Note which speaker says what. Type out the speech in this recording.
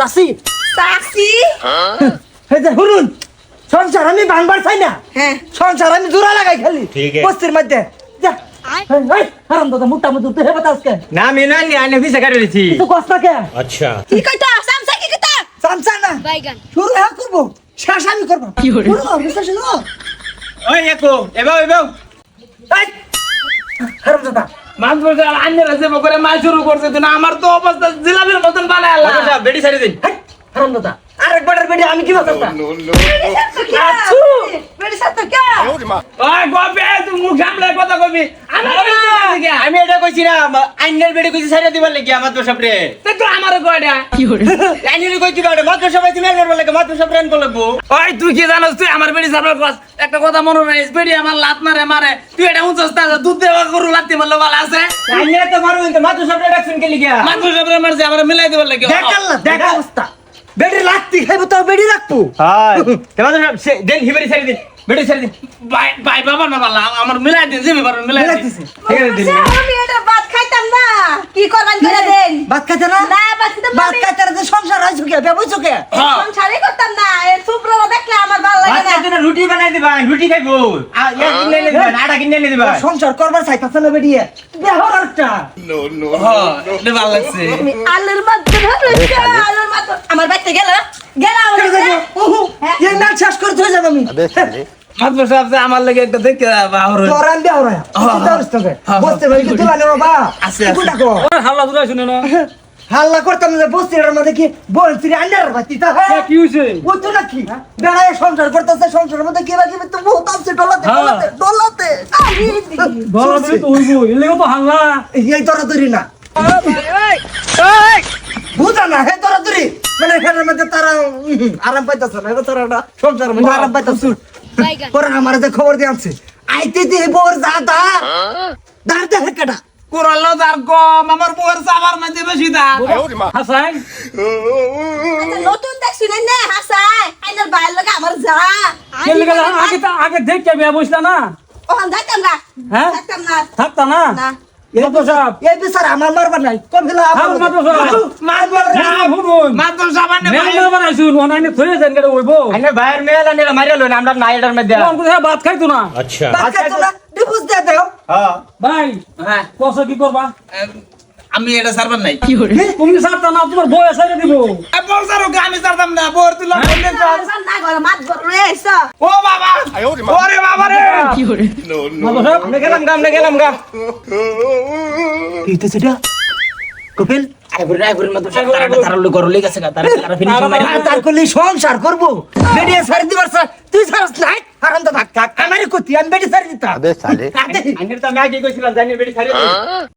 Speaker 1: চাষি। এই যে শুনুন সংসার আমি ভাঙবার চাই না।
Speaker 2: হ্যাঁ।
Speaker 1: সংসার আমি জোড়া লাগাই খালি। বস্তির মধ্যে। যা। হারাম দাদা মোটা মতো উঠতে হেবা আজকে।
Speaker 3: না আমি না নি আইনে ভিসা কাটে দিছি
Speaker 1: কিছু কষ্ট কে?
Speaker 3: আচ্ছা।
Speaker 2: কি কইতা? সামসা কি কইতা?
Speaker 1: চামচা না।
Speaker 4: বাইগান।
Speaker 1: শুরু হ্যাঁ করব। শেষ আমি করব। শুরু কর, বিশ্বাস শুরু
Speaker 3: ওই একো এবাও এবাও
Speaker 1: হারাম দাদা।
Speaker 5: মাছ বলছে আন্যের করে মাছ শুরু করছে তো না আমার তো অবস্থা জিলাপির মতন বানায় আল্লাহ।
Speaker 3: বেডি সারি দিন।
Speaker 1: হারাম দাদা। আরেকবার বেড়ে আমি কি
Speaker 2: সাথে কে?
Speaker 5: ওই মুখ কথা কবি। আমার কে?
Speaker 3: এটা কইছি না আইনের বেডি কইছি সারি দিবার লাগি আমার তো সবরে
Speaker 5: তে আমারও কয়টা?
Speaker 3: আইনের কইছি বাড়ে মাত্র সবাই তুমি আইনের লাগে মাত্র সব রান
Speaker 5: ওই তুই কি জানোস তুই আমার বেড়ি সামনে কস একটা কথা মনে রাখিস বেড়ি আমার লাত মারে মারে। তুই এটা উঁচস তা দুধ দেওয়া গরু লাত্তি মারলে ভালো আছে।
Speaker 3: তো মারো কিন্তু মাত্র সব রাখছেন কে লিগা
Speaker 5: মাত্র সবরে মারছে আমার মিলাই দেবার লাগে।
Speaker 1: দেখ আল্লাহ দেখ অবস্থা। বেড়ে লাগতি খাইবো তো বেড়ে রাখব।
Speaker 3: হাই। তোমাদের সব দেন হিবেরি সারি দিন বেডি সারি দিন।
Speaker 5: ভাই ভাই বাবা না বালা আমার মিলাই দিন জিমি পারবেন মিলাই দিন।
Speaker 3: ঠিক আছে দিন।
Speaker 2: আমি এটা ভাত খাইতাম না। কি করবেন করে দেন।
Speaker 1: ভাত খাইতে না?
Speaker 2: না ভাত খেতে
Speaker 1: ভাত খাইতে সংসার হয় চুকে বেবই চুকে
Speaker 5: হ্যাঁ।
Speaker 2: সংসারই করতাম না এই সুপ্রভা দেখলে আমার ভালো লাগে
Speaker 3: ভাত
Speaker 2: না
Speaker 3: খাইতে না রুটি বানাই দিবা রুটি খাইবো। ইয়া কিনে এনে দিবা আটা কিনে এনে দিবা
Speaker 1: সংসার করবার চাইতাছে না বেরিয়ে বেহর একটা
Speaker 5: এটা ভালো লাগছে।
Speaker 2: আমি আলুর মাত্র আলুর মাত্র আমার বাড়িতে গেল? গেল আমার। হ্যাঁ।
Speaker 1: এই না শেষ করে ধরে যাব আমি।
Speaker 5: মাত্র সাহেব আমার লাগে একটা দেখে বাহর
Speaker 1: তোর আমি বেহর বসতে পারি তুই লাগে বাবা
Speaker 5: আছে, আছে।
Speaker 1: কোনটা কো
Speaker 5: হাল্লা দুরা শুনে না
Speaker 1: হাল্লা করতাম যে বসতে এর মধ্যে কি ফিরে আন্ডার বাতি তা হ্যাঁ।
Speaker 5: কি হইছে
Speaker 1: ও তো নাকি? বেড়ায় সংসার করতেছে সংসারের মধ্যে কি বাকি তো বহুত আছে ডলাতে ডলাতে ডলাতে।
Speaker 2: দিই।
Speaker 5: তো হইবো এলে তো হাল্লা।
Speaker 1: এই তরাতরি না। বুঝা না হে তরাতরি মানে এখানের মধ্যে তারা আরাম পাইতেছে না তারা না সংসারের মধ্যে আরাম পাইতেছে। পরে আমার যে খবর দিয়ে আনছে আইতে দিয়ে বোর যা দা দাঁড় দেখে কেটা
Speaker 5: কুরালো যার কম আমার বউয়ের সাবার মধ্যে বেশি দাম হাসাই?
Speaker 2: আচ্ছা, নতুন দেখছি না নে? হাসাই আইনার বাইর লাগে আমার যা।
Speaker 5: আগে আগে দেখে বিয়া বসলা না।
Speaker 2: ওখান যাইতাম না।
Speaker 5: হ্যাঁ?
Speaker 2: যাইতাম না।
Speaker 5: থাকতা না?
Speaker 2: না।
Speaker 1: আমার
Speaker 5: হ্যাঁ, নে ভাই
Speaker 6: না
Speaker 3: আচ্ছা হ্যাঁ
Speaker 5: হ্যাঁ
Speaker 6: কসে কি করবা
Speaker 5: আমি এটা সারবার নাই
Speaker 6: তুমি সারতা না তোমার বউ এসে দিব
Speaker 5: সারো আমি সারতাম না বউর তুলা
Speaker 2: আর না করে মাত গরু রে এসো
Speaker 5: ও বাবা ওরে বাবা রে
Speaker 3: গেলাম গা আমরা গেলাম গা
Speaker 1: কি তো সেটা কপিল
Speaker 5: আইবুর আইবুর মত তারা তারা লোক করলে গেছে গা তারা তারা ফিনিশ মারি
Speaker 1: তার করলে সংসার করব। বেরিয়ে সারি দিবার স্যার তুই সারস নাই হারাম তো থাক থাক আমারই কতি আমি বেরিয়ে সারি দিতাম।
Speaker 3: আইনের তো আমি আগে কইছিলাম জানি বেডি সারি